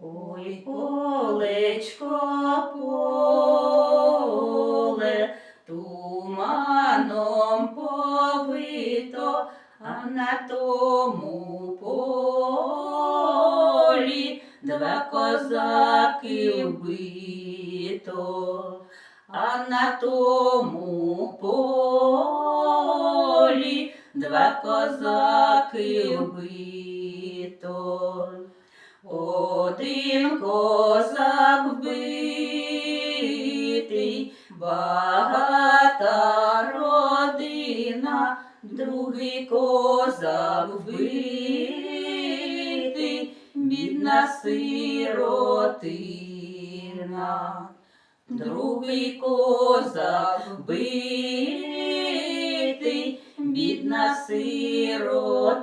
Ой, полечко, поле, туманом повито, а на тому полі два козаки вбито, а на тому полі два козаки вбито. Один козак вбитий, багата родина, другий козак вбитий, бідна сиротина. Другий козак вбитий, бідна сиротина.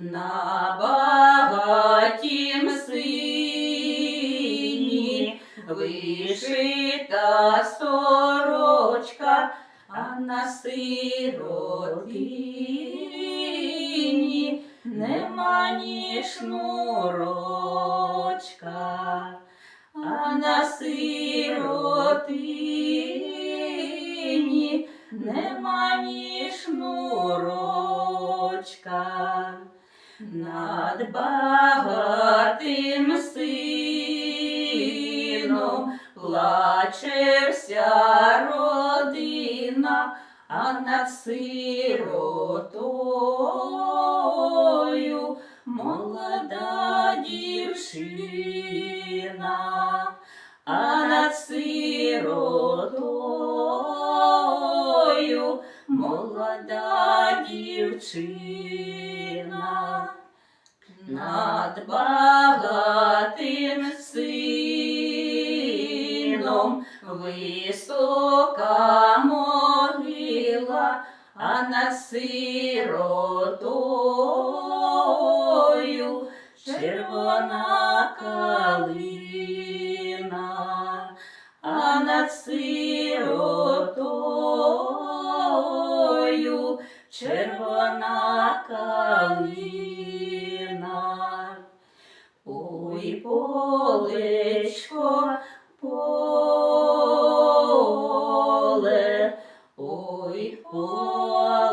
На багатім сині вишита сорочка, а на сиротині нема ні шнурочка, а на сиротині нема ні шнурочка. Над багатим сином плаче вся родина, а над сиротою молода дівчина, а над сиротою молода дівчина. Над багатим сином висока могила, а над сиротою червона калина, а над сиротою червона калина, ой поличко, поле, ой поле.